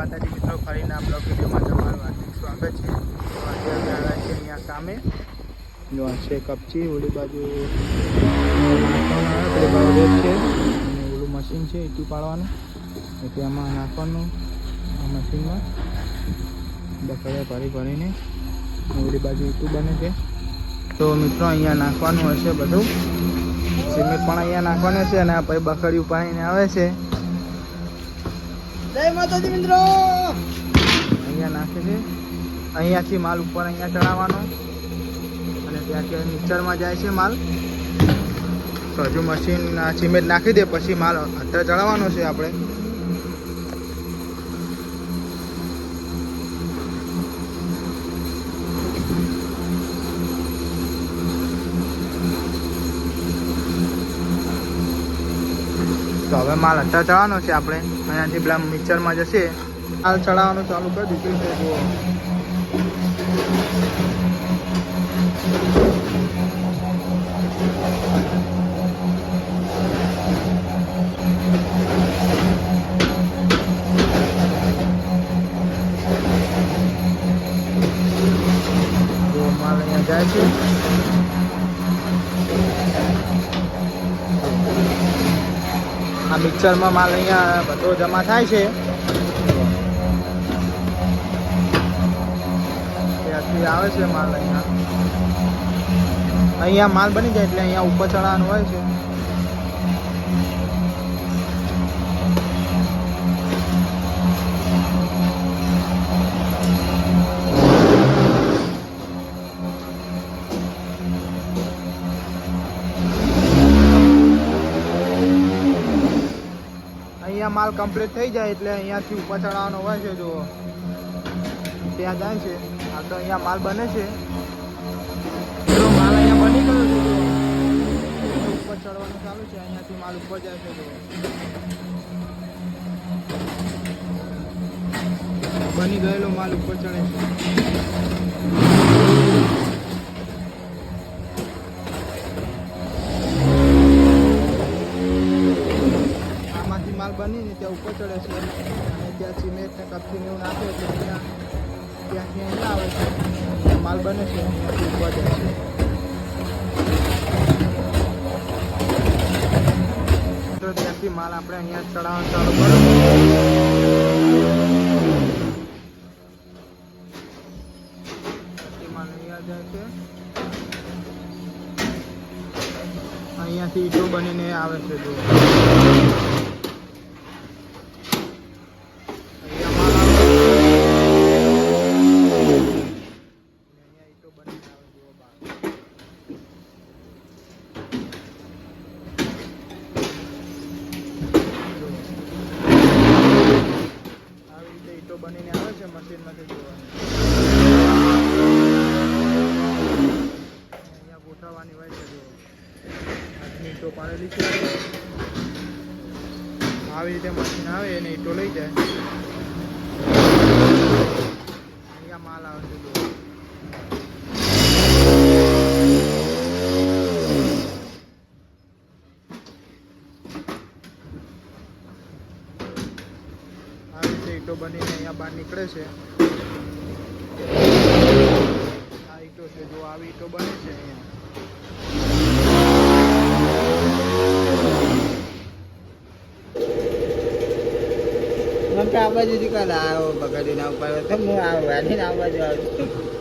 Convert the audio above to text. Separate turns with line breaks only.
માતાજી મિત્રો ફરીને આ બ્લોગ વિડીયોમાં તમારું હાર્દિક સ્વાગત છે. તો આજે અમે આવ્યા છીએ અહીંયા કામે જો આ છે કપચી, ઓલી બાજુ છે. અને ઓલું મશીન છે, ઈટું પાડવાનું. એટલે એમાં નાખવાનું આ મશીનમાં બકડે ભરી ભરીને. ઓલી બાજુ ઈટું બને છે. તો મિત્રો અહીંયા નાખવાનું હશે બધું. સિમેન્ટ પણ અહીંયા નાખવાનું છે અને આ પછી બકડિયું પાણીને આવે છે.
જય માતાજી મિત્રો.
અહીંયા નાખે છે. અહીંયાથી માલ ઉપર અહીંયા ચડાવવાનો. અને ત્યાંથી મિક્સરમાં જાય છે માલ. તો હજુ મશીન સિમેન્ટ નાખી દે, પછી માલ અત્યારે ચડાવવાનો છે આપણે. તો હવે માલ અત્યારે ચડાવવાનો છે આપણે. અહીંયાથી પેલા મિક્સરમાં જશે. માલ ચડાવવાનું ચાલુ કરી દીધું છે માલ અહીંયા જાય છે. આ મિક્સરમાં માલ અહીંયા બધો જમા થાય છે. ત્યાંથી આવે છે માલ અહીંયા. અહીંયા માલ બની જાય એટલે અહીંયા ઉપર ચડાવવાનું હોય છે. અહીંયા માલ કમ્પ્લીટ થઈ જાય એટલે અહીંયાથી ઉપર ચડાવવાનો હોય છે જો ત્યાં જાય છે. આ તો અહીંયા માલ બને છે. માલ અહીંયા બની ગયો છે ઉપર ચડવાનું ચાલુ છે, અહીંયાથી માલ ઉપર જાય છે જો બની ગયેલો માલ ઉપર ચડે છે. માલ ત્યાં ઉપર ચડે છે. અને ત્યાં સિમેન્ટ ને કપચી એવું નાખે એટલે ત્યાં ત્યાંથી અહીંયા આવે છે. માલ બને છે. ઉપર જાય છે. ત્યાંથી માલ આપણે અહીંયા ચડાવવાનું ચાલુ કરો માલ અહીંયા જાય છે. અહીંયાથી ઈટો બનીને આવે છે. જો અહીંયા માલ આવે છે. અને અહીંયા ઈંટો બનીને આવે જુઓ બહાર. જુઓ. આવી રીતે ઈંટો બનીને ગોઠવવાની હોય ઈંટો પાડેલી છે. આવી રીતે મશીન આવે એને ઈંટો લઈ જાય. અહીંયા માલ આવે છે આવી રીતે ઈંટો બનીને અહીંયા બહાર નીકળે છે. આ ઈંટો છે, જો આવી ઈંટો બને છે અહીંયા.
મને તો આ બાજુથી કાલે આવ્યો બગાડીને ઉપર. તો હું આ વાડીને આ બાજુ આવ્યો